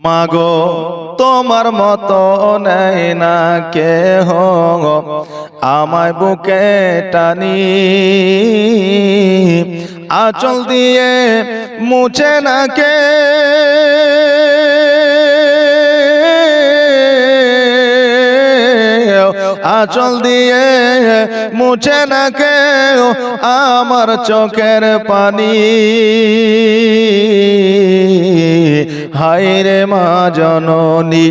মাগো তোমার মতো নেই না কে আমায় বুকে টানি আচল দিয়ে মুছে না কে। আচল দিয়ে মুছে না কেউ আমার চোখের পানি। হায়রে মা জননী,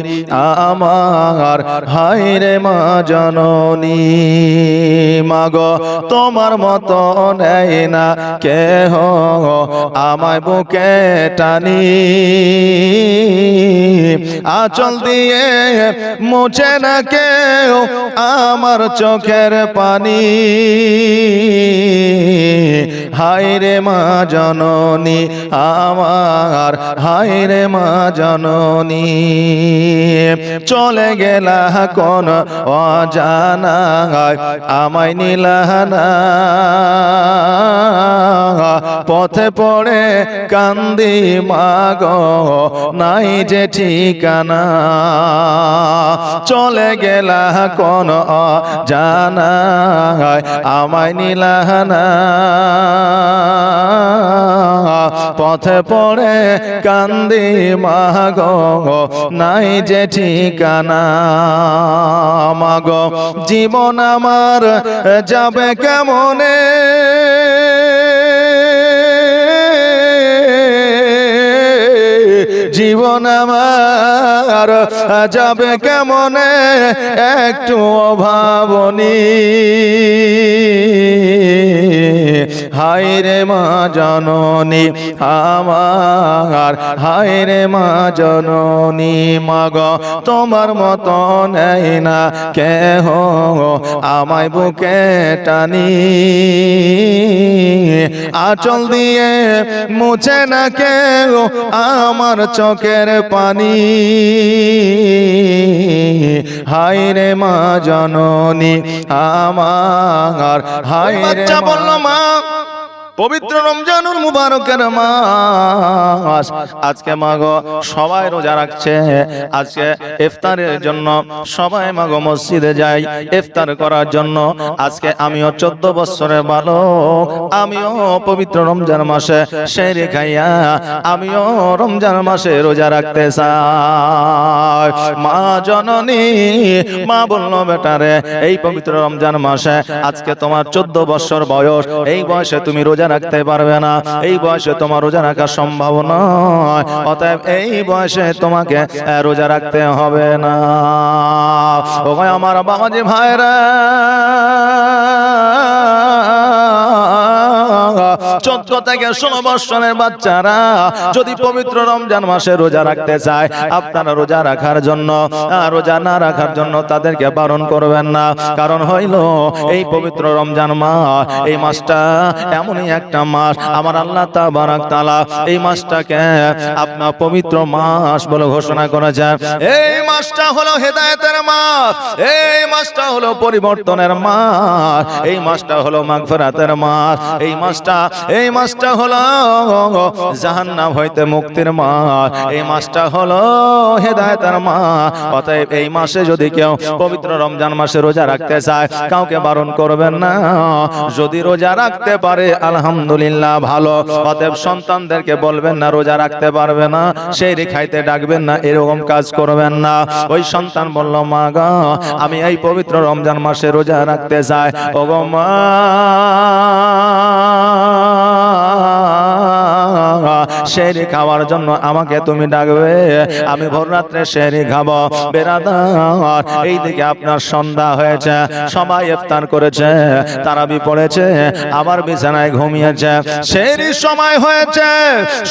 আমার হায়রে মা জননী। মাগ, তোমার মতো নেই না কেহ আমায় বুকে টানি। আচল দিয়ে মুছে না কেউ আমার চোখের পানি। হায়রে মা জননী, আমার হায়রে মা জননী। চলে গেলা কোন অজানা, আমায় নিলাহানা পথে পড়ে কান্দি মাগ, নাই যে ঠিকানা। চলে গেলা কোন জানা আমায় নিলাহানা। পথে পড়ে কান্দি, মাগ, নাই যে ঠিকানা। মাগ, জীবন আমার যাবে কেমনে? জীবন আমার যাবে কেমনে? একটু অভাবনী। হায়রে মা জননী, আমার হায়রে মা জননী, মাগ, তোমার মতো নেই না কেহ আমায় বুকে টানি। আচল দিয়ে মুছে না কেউ আমার চোখের পানি। হাই রে মা জননী আমার হাই বাচ্চা বলল মা পবিত্র রমজানুল মুবারকের মাস। আজকে মাগো সবাই রোজা রাখছে। আজকে ইফতারের জন্য সবাই মাগো মসজিদে যাই। ইফতার করার জন্য আজকে আমিও চোদ্দ বছরের বালক। আমিও পবিত্র রমজান মাসে সেরে খাইয়া আমিও রমজান মাসে রোজা রাখতে চাই। মা জননী মা বলল বেটারে এই পবিত্র রমজান মাসে আজকে তোমার চোদ্দ বছর বয়স। এই বয়সে তুমি রোজা রাখতে পারবে না। এই বয়সে তোমার রোজা রাখা সম্ভব নয়। অতএব এই বয়সে তোমাকে রোজা রাখতে হবে না। ও আমার বাবাজি ভাইরা চোদ্দ থেকে ষোলো বৎসরের বাচ্চারা যদি পবিত্র রমজান মাসে রোজা রাখতে চায়, আপনারা রোজা রাখার জন্য রোজা না রাখার জন্য তাদেরকে বারণ করবেন না। কারণ হইল, এই পবিত্র রমজান এই মাসটা এমনই একটা মাস। আমার আল্লাহ এই মাসটাকে আপনার পবিত্র মাস বলে ঘোষণা করেছেন। এই মাসটা হলো হেদায়েতের মাস, এই মাসটা হলো পরিবর্তনের মাস, এই মাসটা হলো মাগফিরাতের মাস, এই মাসটা এই মাসটা হলো জাহান্নাম হইতে মুক্তির মাস। এই মাসটা হলো হেদায়েতের মা অতএব এই মাসে যদি কেউ পবিত্র রমজান মাসে রোজা রাখতে চায়, কাউকে বারণ করবেন না। যদি রোজা রাখতে পারে, আলহামদুলিল্লাহ ভালো। অতএব সন্তানদেরকে বলবেন না, রোজা রাখতে পারবে না। সেই রেখাইতে ডাকবেন না, এরকম কাজ করবেন না। ওই সন্তান বলল, মা গা, আমি এই পবিত্র রমজান মাসে রোজা রাখতে চাই। ও গো মা শেরি খাওয়ার জন্য আমাকে তুমি ডাকবে। আমি ভোর রাত্রে শেরি খাব। বেরাদার, এই দিকে আপনার সন্ধ্যা হয়েছে। সবাই ইফতার করেছে। তারাবি পড়েছে। আবার বিছানায় ঘুমিয়েছে। শেরি সময় হয়েছে।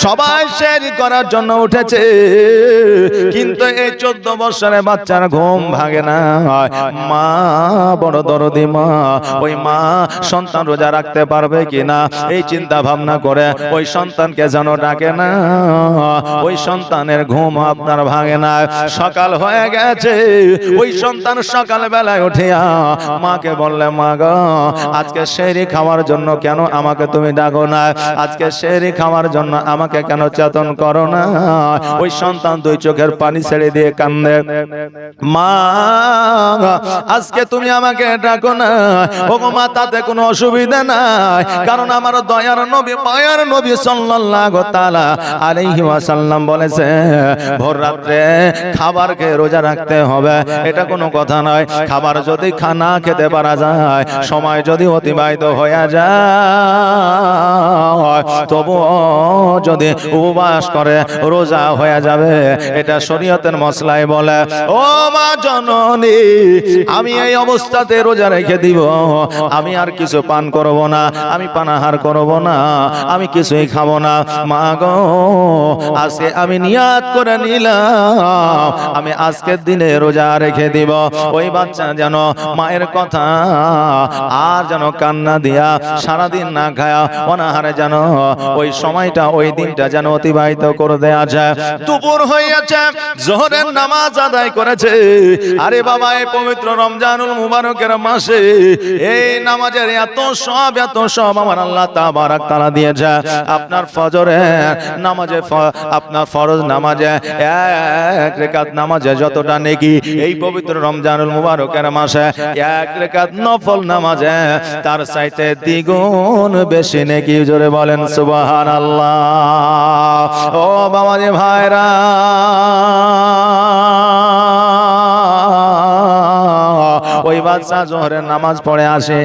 সবাই শেরি করার জন্য উঠেছে। কিন্তু এই চোদ্দ বছরের বাচ্চার ঘুম ভাঙে না। মা, বড় দরদি মা, ওই মা সন্তান রোজা রাখতে পারবে কিনা? এই চিন্তা ভাবনা করে ওই সন্তানকে যেন ডাকে না। ওই সন্তানের ঘুম আপনার ভাঙে না। সকাল হয়ে গেছে। ওই সন্তান সকাল বেলায় উঠিয়া মাকে বললে, মা গো, আজকে সেরি খাওয়ার জন্য কেন আমাকে তুমি ডাকো না? আজকে সেরি খাওয়ার জন্য আমাকে কেন চেতন করো না? ওই সন্তান দুই চোখের পানি ছেড়ে দিয়ে কান্দে। মা, আজকে তুমি আমাকে ডাকো না। ও মা, তাতে কোনো অসুবিধা নাই। কারণ আমার দয়ার নবী, মায়ার নবী সাল্লাল্লাহু তাআলা আলাইহি ওয়াসাল্লাম বলেছে ভোর রাত্রে খাবার খেয়ে রোজা রাখতে হবে। এটা কোনো কথা নয়। খাবার যদি খানা খেতে পারা যায় সময় যদি অতিবাহিত হয়ে যায় তবুও যদি উপবাস করে রোজা হয়ে যাবে। এটা শরীয়তের মশলাই বলে। ও মা জননী আমি এই অবস্থাতে রোজা রেখে দিব। আমি আর কিছু পান করব না। আমি পানাহার করব না। আমি কিছুই খাব না। মা গো আজকে আমি নিয়াত করে নিলাম। আমি আজকের দিনে রোজা রেখে দিব। ওই বাচ্চা যেন মায়ের কথা আর যেন কান্না দিয়া সারাদিন না খায়া, অনাহারে যেন ওই সময়টা, ওই দিনটা যেন অতিবাহিত করে দেয়া যায়। দুপুর হইয়াছে, জোহরের নামাজ আদায় করেছে। আরে বাবা, এই পবিত্র রমজানুল মুবারকের মাসে এই নামাজের এত সব এত সব আমার আল্লাহ তাবারাক তাআলা দিয়েছে। আপনার ফজরে নামাজে আপনার ফরজ নামাজে এক রেখাত নামাজে যতটা নেকি, এই পবিত্র রমজানুল মুবারকের মাসে এক রেখাত নফল নামাজে তার চাইতে দ্বিগুণ বেশি নেকি, জোরে বলেন সুবহানাল্লাহ। ও বাবাজি ভাইরা ওই বাচ্চা জোহরের নামাজ পড়ে আসে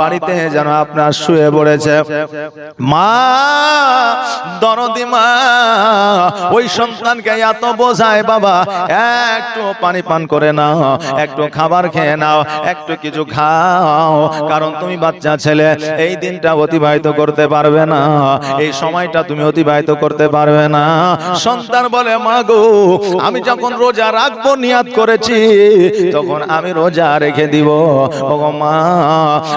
বাড়িতে যেন আপনার শুয়ে পড়েছে। মা, দরদি মা, ওই সন্তানকে এত বোঝায় বাবা, একটু পানি পান করে নাও, একটু খাবার খেয়ে নাও, একটু কিছু খাও, কারণ তুমি বাচ্চা ছেলে, এই দিনটা অতিবাহিত করতে পারবে না, এই সময়টা তুমি অতিবাহিত করতে পারবে না। সন্তান বলে, মা গো, আমি যখন রোজা রাখব, নিয়াত করেছি, তখন আমি রোজা রেখে দিব। মা,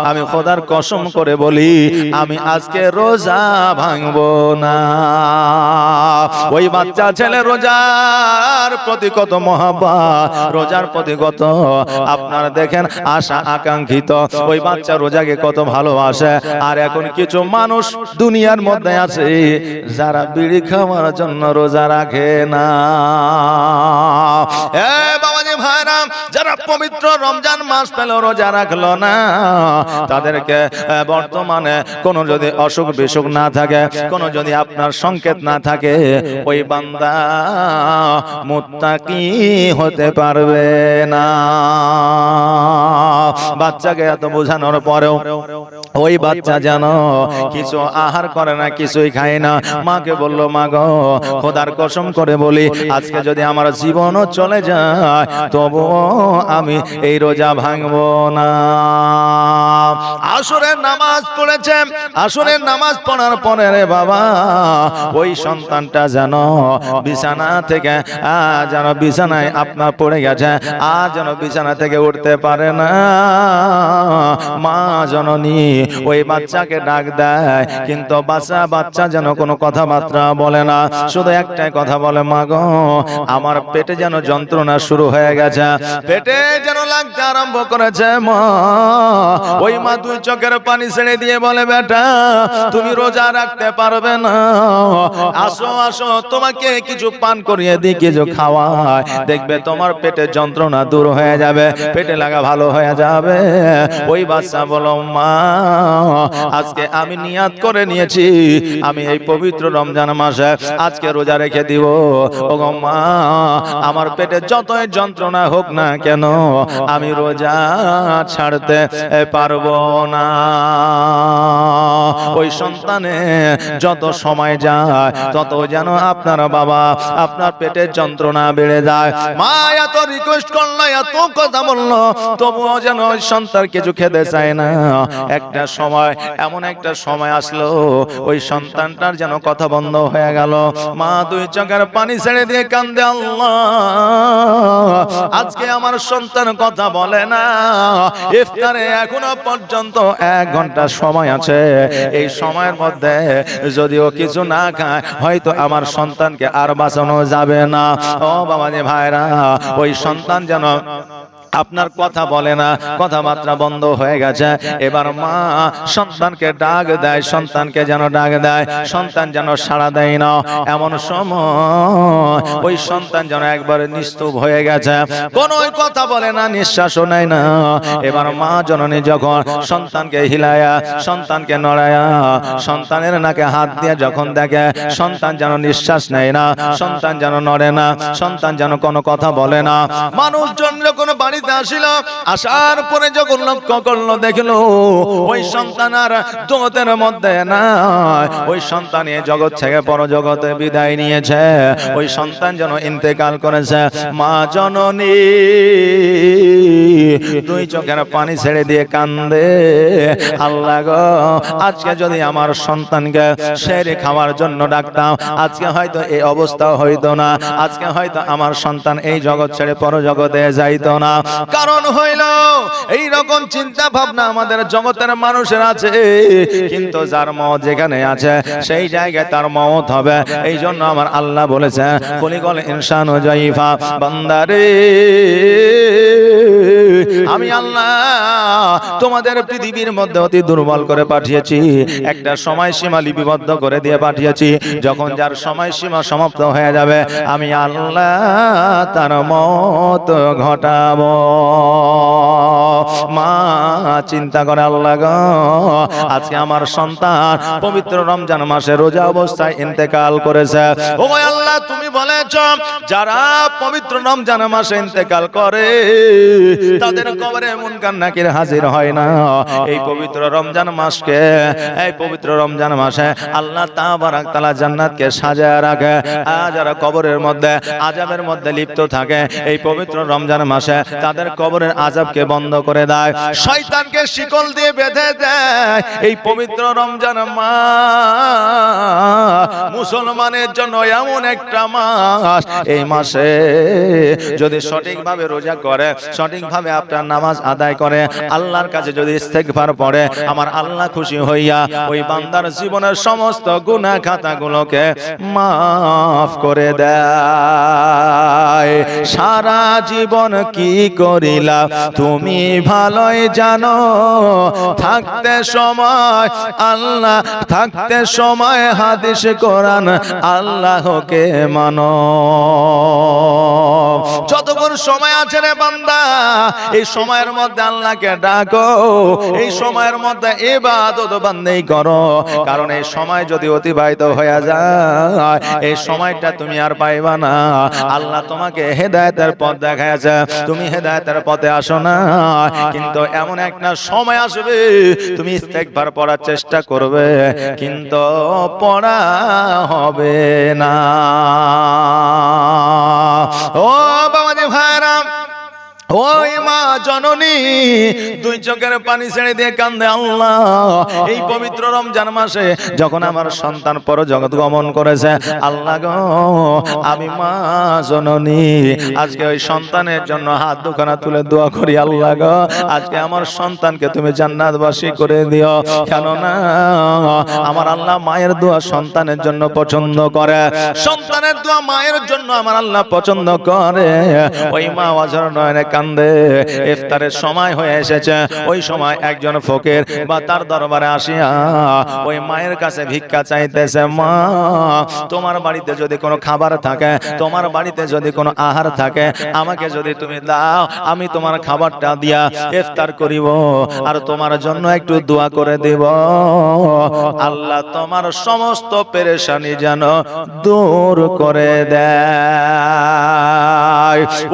আমি খোদার কসম করে বলি, আমি আজকে রোজা ভাঙবো না। ওই বাচ্চা ছেলে রোজার প্রতি কত মহাবা রোজার প্রতি কত, আপনারা দেখেন আশা আকাঙ্ক্ষিত। ওই বাচ্চা রোজাকে কত ভালোবাসে, আর এখন কিছু মানুষ দুনিয়ার মধ্যে আছে, যারা বিড়ি খাওয়ার জন্য রোজা রাখে না। এ বাবাজি ভাইরা, যারা পবিত্র রমজান মাস পেল, রোজা রাখল না, তাদেরকে বর্তমানে কোনো যদি অসুখ বিসুখ না থাকে, কোনো যদি আপনার সংকেত না থাকে, ওই বান্দা মুত্তাকি হতে পারবে না। বাচ্চাকে এত বোঝানোর পরেও ওই বাচ্চা যেন কিছু আহার করে না, কিছুই খায় না। মাকে বলল, মা গো, খোদার কসম করে বলি, আজকে যদি আমার জীবনও চলে যায় তবু আমি এই রোজা ভাঙবো না। আসরের নামাজ পড়েছে। আসরের নামাজ পড়ার পরে রে বাবা, ওই সন্তানটা যেন বিছানা থেকে যেন বিছানায় আপনার পড়ে গেছে, আর যেন বিছানা থেকে উঠতে পারে না। মা জননী, ওই বাচ্চাকে ডাক দেয়, কিন্তু বাচ্চা বাচ্চা যেন কোনো কথাবার্তা বলে না। শুধু একটাই কথা বলে, মা গো, আমার পেটে যেন যন্ত্রণা শুরু হয়ে গেছে। পেটে যেন লাগতে আরম্ভ করেছে, মা। ওই মা দুই চোখের পানি ছেড়ে দিয়ে বলে, বেটা, তুমি রোজা রাখতে পারবে না। আসো আসো, তোমাকে কিছু পান করিয়ে দিই, কিছু খাওয়ায় দেখবে তোমার পেটে যন্ত্রণা দূর হয়ে যাবে। পেটে লাগা ভালো হয়ে যাবে। ওই বাচ্চা বলো মা, আজকে আমি নিয়াত করে নিয়েছি। আমি এই পবিত্র রমজান মাসে আজকে রোজা রেখে দিব। ও মা, আমার পেটে যতই যন্ত্রণা হোক না কেন, আমি রোজা ছাড়তে পারব না। ওই সন্তানে যত সময় যায়, তত যেন আপনার বাবা আপনার পেটের যন্ত্রণা বেড়ে যায়। মা এত রিকোয়েস্ট করল, এত কথা বলল, তবুও যেন ওই সন্তান কিছু খেতে চায় না। একটা সময়, এমন একটা সময় আসলো, ওই সন্তানটার যেন কথা বন্ধ হয়ে গেল। মা দুই চোখের পানি ছেড়ে দিয়ে কান্দে আল্লাহ, আজকে আমার সন্তান কথা বলে না। ইফতারে এখনও পর্যন্ত এক ঘণ্টা সময় আছে। এই সময়ের মধ্যে যদিও কিছু না খায়, হয়তো আমার সন্তানকে আর বাঁচানো যাবে না। ও বাবাজি ভাইরা, ওই সন্তান যেন আপনার কথা বলে না, কথাবার্তা বন্ধ হয়ে গেছে। এবার মা সন্তানকে ডাক দেয়, সন্তানকে যেন ডাক দেয়, সন্তান যেন সাড়া দেয় না। এমন সময় ওই সন্তান যেন একবার নিস্তুপ হয়ে গেছে। কোন কথা বলে না, নিঃশ্বাসও নেয় না। এবার মা জননী যখন সন্তানকে হিলায়া, সন্তানকে নড়ায়া, সন্তানের নাকে হাত দিয়ে যখন দেখে, সন্তান যেন নিঃশ্বাস নেয় না, সন্তান যেন নড়ে না, সন্তান যেন কোনো কথা বলে না। মানুষজন যখন বাড়িতে আসিল, আসার পরে যখন লক্ষ্য করল, দেখল ওই সন্তান আর জগতের মধ্যে না ওই সন্তান এ জগৎ থেকে পর জগতে বিদায় নিয়েছে। ওই সন্তান যেন ইন্তেকাল করেছে। মা জননী, দুই চোখের পানি ছেড়ে দিয়ে কান্দে। আল্লাহ গো, আজকে যদি আমার সন্তানকে সেরে খাওয়ার জন্য ডাকতাম, আজকে হয়তো এই অবস্থা হইতো না। আজকে হয়তো আমার সন্তান এই জগৎ ছেড়ে পর জগতে যাইতো না। কারণ হইল এই রকম চিন্তা ভাবনা আমাদের জগতের মানুষের আছে। কিন্তু যার মত যেখানে আছে, সেই জায়গায় তার মত হবে। এই জন্য আমার আল্লাহ বলেছে কলিগল ইনসান জাইফা, বান্দারে, আমি আল্লাহ তোমাদের পৃথিবীর মধ্যে অতি দুর্বল করে পাঠিয়েছি। একটা সময় সীমা লিপিবদ্ধ করে দিয়ে পাঠিয়েছি। যখন যার সময় সীমা সমাপ্ত হয়ে যাবে, আমি আল্লাহ তার মত ঘটাবো। Oh. মা, চিন্তা করে আল্লাহ আজকে আমার সন্তান পবিত্র রমজান মাসে রোজা অবস্থায় ইন্তেকাল করেছে। ও আল্লাহ, তুমি বলেছ, যারা পবিত্র রমজান মাসে ইন্তেকাল করে, তাদের কবরে মুনকার নাকির হাজির হয় না। এই পবিত্র রমজান মাসকে, এই পবিত্র রমজান মাসে আল্লাহ তাবারাক জান্নাতকে সাজায় রাখে। আর যারা কবরের মধ্যে আজাবের মধ্যে লিপ্ত থাকে, এই পবিত্র রমজান মাসে তাদের কবরের আজাবকে বন্ধ করে দেয়। শয়তানকে শিকল দিয়ে বেঁধে দেয়। এই পবিত্র রমজান মাস মুসলমানের জন্য এমন একটা মাস। এই মাসে যদি সঠিকভাবে রোজা করে, সঠিকভাবে আপনার নামাজ আদায় করে, আল্লাহর কাছে যদি ইস্তেগফার পড়ে, আমার আল্লাহ খুশি হইয়া ওই বান্দার জীবনের সমস্ত গুনাহ খাতাগুলোকে মাফ করে দেয়। সারা জীবন কি করিলা? তুমি ভালোই জানো, থাকতে সময় আল্লাহ, থাকতে সময় হাদিস কোরআন আল্লাহকে মানো। যতক্ষণ সময় আছে রে বান্দা, এই সময়ের মধ্যে আল্লাহকে ডাকো, এই সময়ের মধ্যে ইবাদত বান্দেই করো। কারণ এই সময় যদি অতিবাহিত হয়ে যায়, এই সময়টা তুমি আর পাইবা না। আল্লাহ তোমাকে হেদায়েতের পথ দেখাইছে তুমি হেদায়েতের পথে আসো না। কিন্তু এমন একটা সময় আসবে, তুমি ইস্তেগফার পড়ার চেষ্টা করবে, কিন্তু পড়া হবে না। ও বাবাজি ভাইরা। আমার তুলে দোয়া করি আল্লাহ আজকে আমার সন্তানকে তুমি জান্নাতবাসী করে দিও। কেননা আমার আল্লাহ মায়ের দোয়া সন্তানের জন্য পছন্দ করে। সন্তানের দোয়া মায়ের জন্য আমার আল্লাহ পছন্দ করে। ওই মা অজর নয়নে ইফতারের সময় হয়ে এসেছে। ওই সময় একজন ফকির বা তার দরবারে আসিয়া ওই মায়ের কাছে ভিক্ষা চাইতেছে, মা, তোমার বাড়িতে যদি কোনো খাবার থাকে, তোমার বাড়িতে যদি কোনো আহার থাকে, আমাকে যদি তুমি দাও, আমি তোমার খাবারটা দিয়া ইফতার করিব আর তোমার জন্য একটু দোয়া করে দেব। আল্লাহ তোমার সমস্ত পেরেশানি যেন দূর করে দেয়।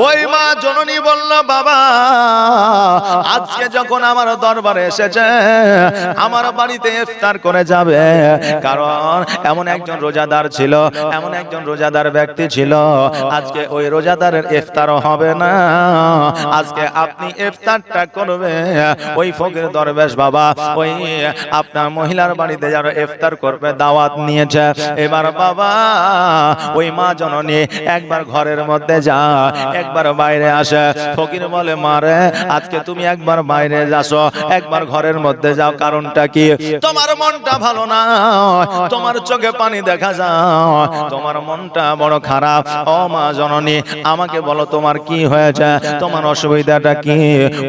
ওই মা জননী বলল, বাবা, আজকে যখন আমার দরবারে এসেছে, আমার বাড়িতে ইফতার করে যাবে। কারণ এমন একজন রোজাদার ছিল, এমন একজন রোজাদার ব্যক্তি ছিল। আজকে ওই রোজাদারের ইফতারও হবে না। আজকে আপনি ইফতারটা করবে ওই ফকির দরবেশ বাবা, ওই আপনার মহিলার বাড়িতে যারা ইফতার করবে, দাওয়াত নিয়েছে। এবার বাবা, ওই মা জননী একবার ঘরের মধ্যে যা একবার বাইরে আসে, ফকির বলে, মারে, আজকে তুমি একবার বাইরে যাসো, একবার ঘরের মধ্যে যাও, কারণটা কি? তোমার মনটা ভালো না, তোমার চোখে পানি দেখা যায় তোমার মনটা বড় খারাপ। ও মা জননী, আমাকে বলো তোমার কি হয়েছে? তোমার অসুবিধাটা কি?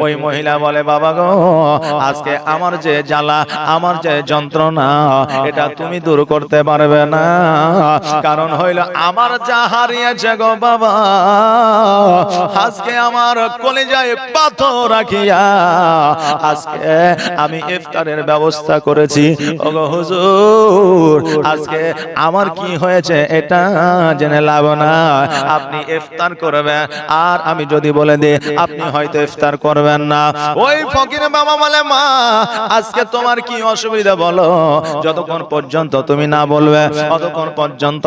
ওই মহিলা বলে, বাবা গো, আজকে আমার যে জ্বালা, আমার যে যন্ত্রণা, এটা তুমি দূর করতে পারবে না। কারণ হইল, আমার যা হারিয়েছে গো বাবা আজকে আমার কলেজায় পাথর রাখিয়া আজকে আমি ইফতারের ব্যবস্থা করেছি। ওগো হুজুর, আজকে আমার কি হয়েছে এটা জেনে লাভ না আপনি ইফতার করবেন, আর আমি যদি বলে দিই, আপনি হয়তো ইফতার করবেন না। ওই ফকির বাবা বলে, মা, আজকে তোমার কি অসুবিধা বলো? যতক্ষণ পর্যন্ত তুমি না বলবে ততক্ষণ পর্যন্ত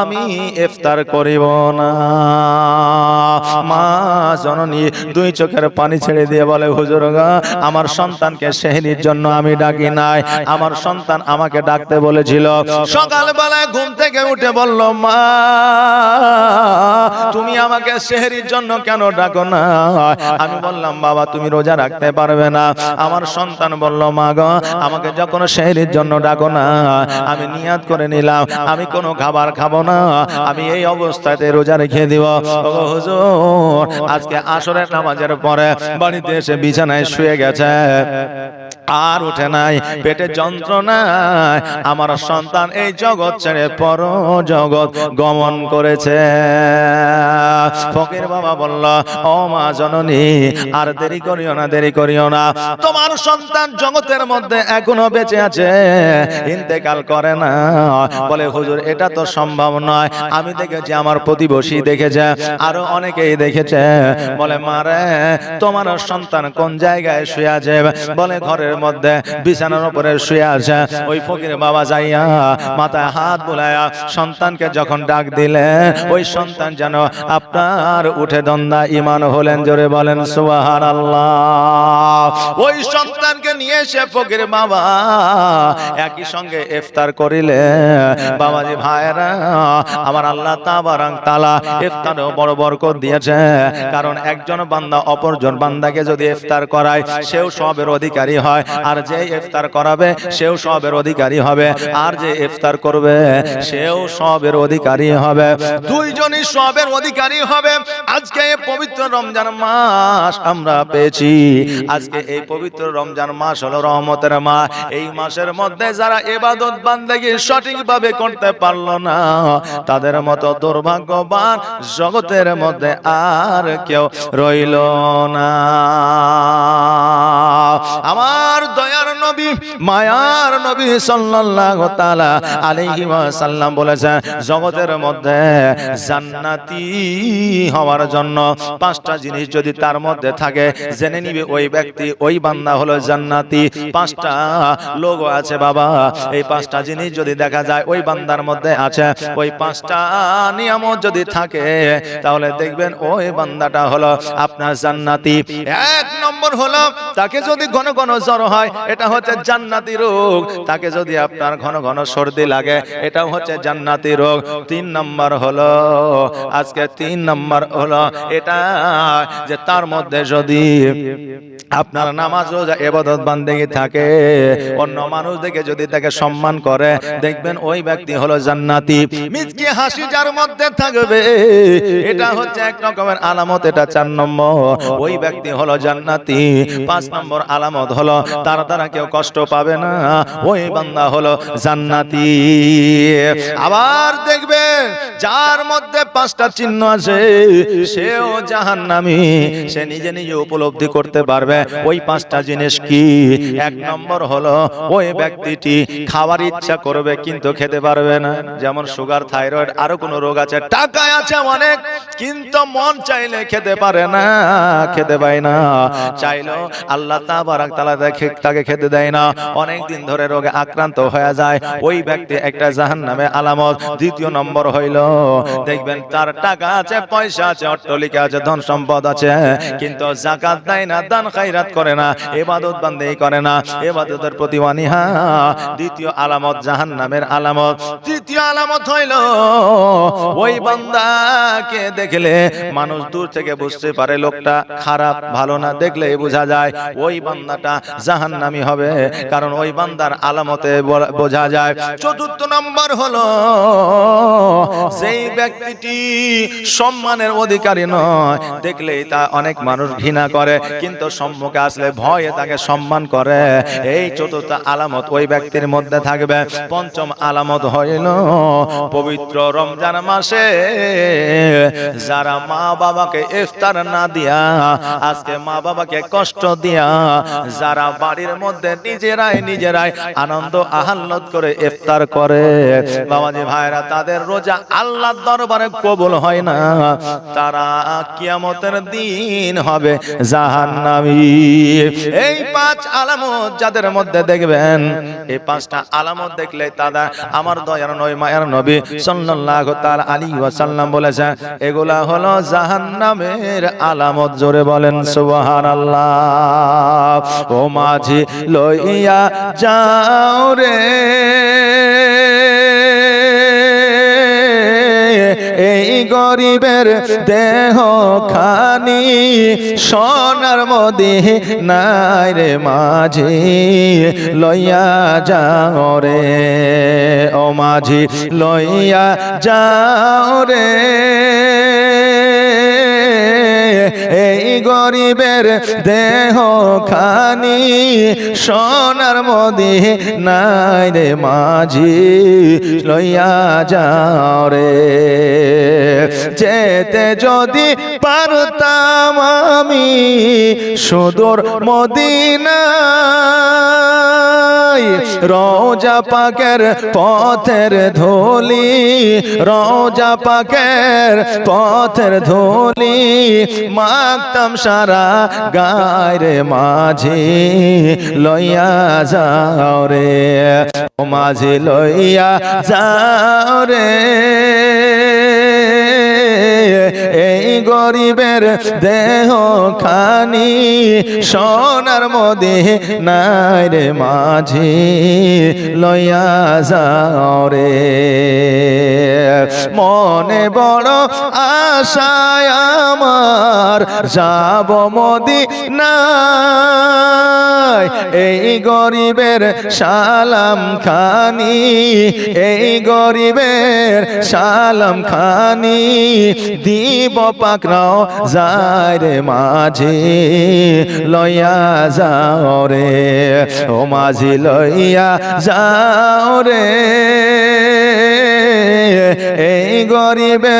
আমি ইফতার করিব না। মা, জননী, দুই চোখের পানি ছেড়ে দিয়ে বলে, হুজুর আমার সন্তানকে সেহরির জন্য আমি ডাকি নাই। আমার সন্তান আমাকে ডাকতে বলেছিল। সকালবেলায় ঘুম থেকে উঠে বলল, মা, তুমি আমাকে সেহরির জন্য কেন ডাকো না? আমি বললাম, বাবা, তুমি রোজা রাখতে পারবে না। আমার সন্তান বলল, মা গো, আমাকে যখন সেহরির জন্য ডাকো না, আমি নিয়াত করে নিলাম। আমি কোনো খাবার খাব না। আমি এই অবস্থাতে রোজা রেখে দিব। ও হুজুর আজকে আসরের নামাজের পরে বাড়িতে এসে বিছানায় শুয়ে গেছে। আর উঠে নাই, পেটে যন্ত্রণায় আমার সন্তান এই জগৎ ছেড়ে পর জগৎ গমন করেছে। ফকির বাবা বলল, ও মা জননী, আর দেরি করিও না, দেরি করিও না। তোমার সন্তান জগতের মধ্যে এখনও বেঁচে আছে। ইন্তেকাল করে না। বলে, হুজুর, এটা তো সম্ভব নয়। আমি দেখেছি, আমার প্রতিবেশী দেখেছে, আরও অনেকেই দেখেছে। বলে মারে তোমার সন্তান কোন জায়গায় শুয়ে আছে? বলে, ঘরের মধ্যে বিছানার উপরে শুয়ে আছে। ওই ফকির বাবা যাইয়া মাথায় হাত বুলাইয়া সন্তানকে যখন ডাক দিলে, ওই সন্তান যেন আপনার উঠে দন্দা ইমান হলেন, জোরে বলেন সুবাহার আল্লাহ ওই সন্তানকে নিয়ে এসে ফকির বাবা একই সঙ্গে ইফতার করিলে। বাবাজি ভাইরা আমার আল্লাহ তাবারাং তালা ইফতারও বড় বরকত দিয়েছে। কারণ একজন বান্দা অপরজন বান্দাকে যদি ইফতার করায়, সেও সবের অধিকারী হয়। আর যে ইফতার করাবে সেও সবের অধিকারী হবে। আর যে ইফতার করবে সেও সবের অধিকারী হবে। দুইজনই সবের অধিকারী হবে। আজকে এই পবিত্র রমজান মাস আমরা পেয়েছি। আজকে এই পবিত্র রমজান মাস হলো রহমতের মাস। এই মাসের মধ্যে যারা এবাদত বান্দেগি সঠিকভাবে করতে পারল না তাদের মতো দুর্ভাগ্যবান জগতের মধ্যে আর কেউ রইল না। মায়ার নবী সাল্লাল্লাহু তাআলা আলাইহি ওয়াসাল্লাম বলেছেন, জগতের মধ্যে জান্নাতি হওয়ার জন্য পাঁচটা জিনিস যদি তার মধ্যে থাকে, জেনে নিবে ওই ব্যক্তি, ওই বান্দা হলো জান্নাতি। পাঁচটা লোক আছে বাবা, এই পাঁচটা জিনিস যদি দেখা যায়, ওই বান্দার মধ্যে আছে। ওই পাঁচটা নিয়ামত যদি থাকে, তাহলে দেখবেন ওই বান্দাটা হলো আপনার জান্নাতি। এক নম্বর হলো, তাকে যদি ঘন ঘন জ্বর হয়, এটা হচ্ছে জান্নাতি রোগ। তাকে যদি আপনার ঘন ঘন সর্দি লাগে, এটাও হচ্ছে জান্নাতি রোগ। তিন নম্বর হলো, আজকে তিন নম্বর হলো, এটা যে তার মধ্যে যদি আপনার নামাজ রোজা এবাদত বান্দেগি থাকে। অন্য মানুষ দেখে যদি তাকে সম্মান করে, দেখবেন ওই ব্যক্তি হলো জান্নাতি। মিজকে হাসি যার মধ্যে থাকবে, এটা হচ্ছে এক রকমের আলামত, এটা চার নম্বর। ওই ব্যক্তি হলো জান্নাতি। পাঁচ নম্বর আলামত হলো, তার দ্বারা কেউ কষ্ট পাবে না। ওই বান্দা হলো জান্নাতি। আবার দেখবেন যার মধ্যে পাঁচটা চিহ্ন আছে, সেও জাহান্নামী। সে নিজে নিজে উপলব্ধি করতে পারবে পারবে, ওই পাঁচটা জিনিস কি? এক নম্বর হলো, ওই ব্যক্তিটি খাওয়ার ইচ্ছা করবে কিন্তু খেতে পারবে না। যেমন সুগার, থাইরয়েড, আরও কোনো রোগ আছে। টাকা আছে অনেক, কিন্তু মন চাইলে খেতে পারে না, খেতে পায় না। চাইলেও আল্লাহ তাবারাক দেখে তাকে খেতে দেয় না। অনেক দিন ধরে রোগে আক্রান্ত হয়ে যায়। ওই ব্যক্তি একটা জাহান্নামে আলামত। দ্বিতীয় নম্বর হইল, দেখবেন তার টাকা আছে, পয়সা আছে, অট্টলিকা আছে ধন সম্পদ আছে, কিন্তু জাকাত দেয় না, দান খাইরাত করে না, এবাদত বান্দেই করে না, এবাদতের প্রতি অনীহা। দ্বিতীয় আলামত জাহান্নামের আলামত। তৃতীয় আলামত হইল, ওই বান্দাকে দেখলে মানুষ দূর থেকে বুঝতে পারে লোকটা খারাপ, ভালো না, দেখলেই বোঝা যায় ওই বান্দাটা জাহান্নামি হবে, কারণ ওই বান্দার আলামতে বোঝা যায়। চতুর্থ নম্বর হলো সেই ব্যক্তিটি সম্মানের অধিকারী নয়, দেখলেই তা অনেক মানুষ ঘৃণা করে, কিন্তু সম্মুখে আসলে ভয়ে তাকে সম্মান করে। এই চতুর্থ আলামত ওই ব্যক্তির মধ্যে থাকবে। পঞ্চম আলামত হইল পবিত্র রমজান মাসে। যারা মা বাবাকে ইফতার না দিয়া, আজকে মা বাবাকে কষ্ট দিয়া, যারা বাড়ির মধ্যে নিজেরাই নিজেরাই আনন্দ আহ্লাদ করে ইফতার করে। বাবাজি ভাইরা, তাদের রোজা আল্লাহর দরবারে কবুল হয় না। তারা কিয়ামতের দিন হবে জাহান্নামী। এই পাঁচ আলামত যাদের মধ্যে দেখবেন, এই পাঁচটা আলামত দেখলে তারা আমার দয়ার নয়, মায়ার নবী সাল্লাল্লাহু তাআলা আলাইহি ওয়াসাল্লাম বলেছেন এগুলা হলো জাহান্নামের আলামত, জোরে বলেন সুবহানাল্লাহ। ও মাঝি লইয়া যাও রে। গরিবের দেহ খানি সোনার মদি নাই রে মাঝি, লইয়া যাও রে। ও মাঝি, লইয়া যাও রে। এই গরিবের দেহ খানি সোনার মদি নাই রে মাঝি, লইয়া যাও রে। যেতে যদি পারতাম আমি সুদূর মদিনায় রোজা পাকের পথের ধুলি, রোজা পাকের পথের ধুলি মাগতাম সারা গায় রে মাঝি লইয়া যাও রে মাঝি লইয়া যাও রে। এই গরিবের দেহ খানি সোনার মদে নাই রে মাঝি, লইয়া যাও রে। মনে বড় আশায় আমার যাব মদি নাই এই গরিবের সালাম খানি, এই গরিবের সালাম খানি দিব পাকরাও যায় রে মাঝি। লইয়া যাও রে, ও মাঝি লইয়া যাও রে। এই গরিবের